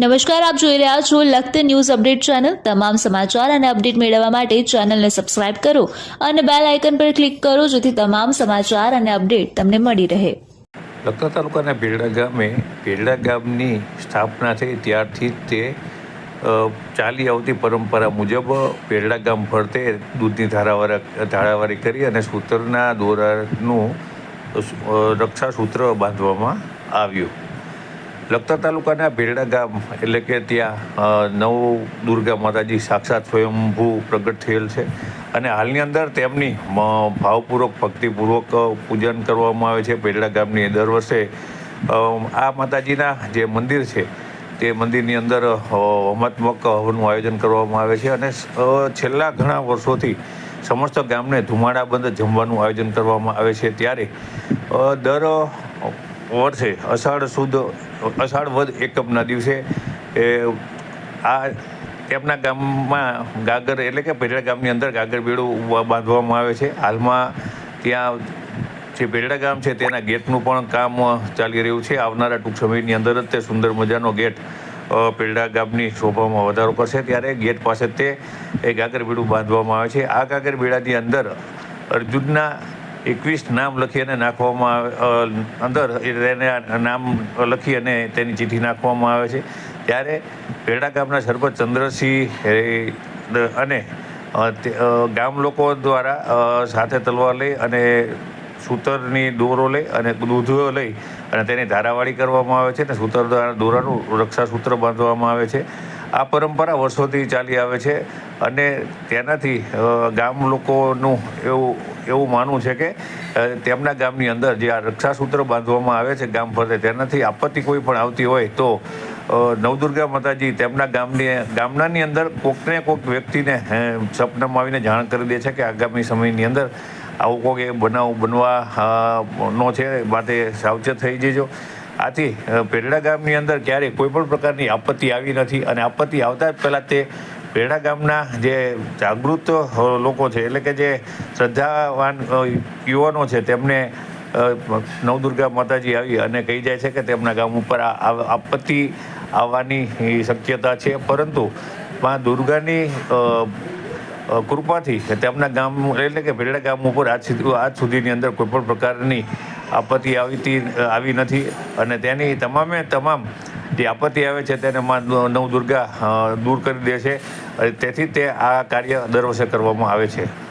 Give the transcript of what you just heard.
નમસ્કાર, આપ જોઈ રહ્યા છો લખત ન્યૂઝ અપડેટ ચેનલ. તમામ સમાચાર અને અપડેટ મેળવવા માટે ચેનલને સબસ્ક્રાઇબ કરો અને બેલ આઇકન પર ક્લિક કરો જેથી તમામ સમાચાર અને અપડેટ તમને મળી રહે. લખતર તાલુકાના ભેરડા ગામે ભેરડા ગામની સ્થાપના થઈ ત્યારથી તે ચાલી આવતી પરંપરા મુજબ ભેરડા ગામ ફરતે દૂધની ધારાવારા, ધારાવારી કરી અને સૂત્રના દોરાનું રક્ષા રક્ષાસૂત્ર બાંધવામાં આવ્યું. લખતર તાલુકાના ભેરડા ગામ એટલે કે ત્યાં નવ દુર્ગા માતાજી સાક્ષાત સ્વયંભૂ પ્રગટ થયેલ છે. અને હાલની અંદર તેમની ભાવપૂર્વક, ભક્તિપૂર્વક પૂજન કરવામાં આવે છે ભેરડા ગામની. દર વર્ષે આ માતાજીના જે મંદિર છે, તે મંદિરની અંદર હોમાત્મક હવનનું આયોજન કરવામાં આવે છે. અને છેલ્લા ઘણા વર્ષોથી સમસ્ત ગામને ધુમાડાબંધ જમવાનું આયોજન કરવામાં આવે છે. ત્યારે દર વર્ષે અષાઢ સુદ અષાઢ વદ એકમના દિવસે એ આ તેમના ગામમાં ગાગર એટલે કે પેઢડા ગામની અંદર ગાગર બેડું બાંધવામાં આવે છે. હાલમાં ત્યાં જે ભેરડા ગામ છે તેના ગેટનું પણ કામ ચાલી રહ્યું છે. આવનારા ટૂંક સમયની અંદર જ તે સુંદર મજાનો ગેટ અ, ગામની શોભામાં વધારો કરશે. ત્યારે ગેટ પાસે તે એ ગાગર બેડું બાંધવામાં આવે છે. આ ગાગર બેડાની અંદર અર્જુનના એકવીસ નામ લખી અને નાખવામાં આવે અંદર એને નામ લખી અને તેની ચિઠ્ઠી નાખવામાં આવે છે. ત્યારે પેડા ગામના સરપંચ ચંદ્રસિંહ અને ગામ લોકો દ્વારા સાથે તલવાર લઈ અને સૂતરની દોરો લઈ અને દૂધો લઈ અને તેની ધારાવાળી કરવામાં આવે છે. અને સૂતર દ્વારા દોરાનું રક્ષાસૂત્ર બાંધવામાં આવે છે. આ પરંપરા વર્ષોથી ચાલી આવે છે અને તેનાથી ગામ લોકોનું એવું એવું માનવું છે કે તેમના ગામની અંદર જે આ રક્ષાસૂત્ર બાંધવામાં આવે છે ગામ ફરતે, તેનાથી આપત્તિ કોઈ પણ આવતી હોય તો નવદુર્ગા માતાજી તેમના ગામની, ગામનાની અંદર કોકને કોક વ્યક્તિને સપનામાં આવીને જાણ કરી દે છે કે આગામી સમયની અંદર આવું કોઈક બનાવ બનવા નો છે માટે સાવચેત થઈ જજો. આથી અ, પેરડા ગામની અંદર ક્યારેય કોઈ પણ પ્રકારની આપત્તિ આવી નથી અને આપત્તિ આવતા જ પહેલાં તે પેરડા ગામના જે જાગૃત લોકો છે એટલે કે જે શ્રદ્ધાવાન યુવાનો છે તેમને નવદુર્ગા માતાજી આવી અને કહી જાય છે કે તેમના ગામ ઉપર આ આપત્તિ આવવાની શક્યતા છે. પરંતુ મા દુર્ગાની કૃપાથી તેમના ગામ એટલે કે ભેરડા ગામ ઉપર આજ સુધી આજ સુધીની અંદર કોઈપણ પ્રકારની આપત્તિ આવી આવી નથી. અને તેની તમામે તમામ જે આપત્તિ આવે છે તેને માં અ, દૂર કરી દે છે. તેથી તે આ કાર્ય દર વર્ષે કરવામાં આવે છે.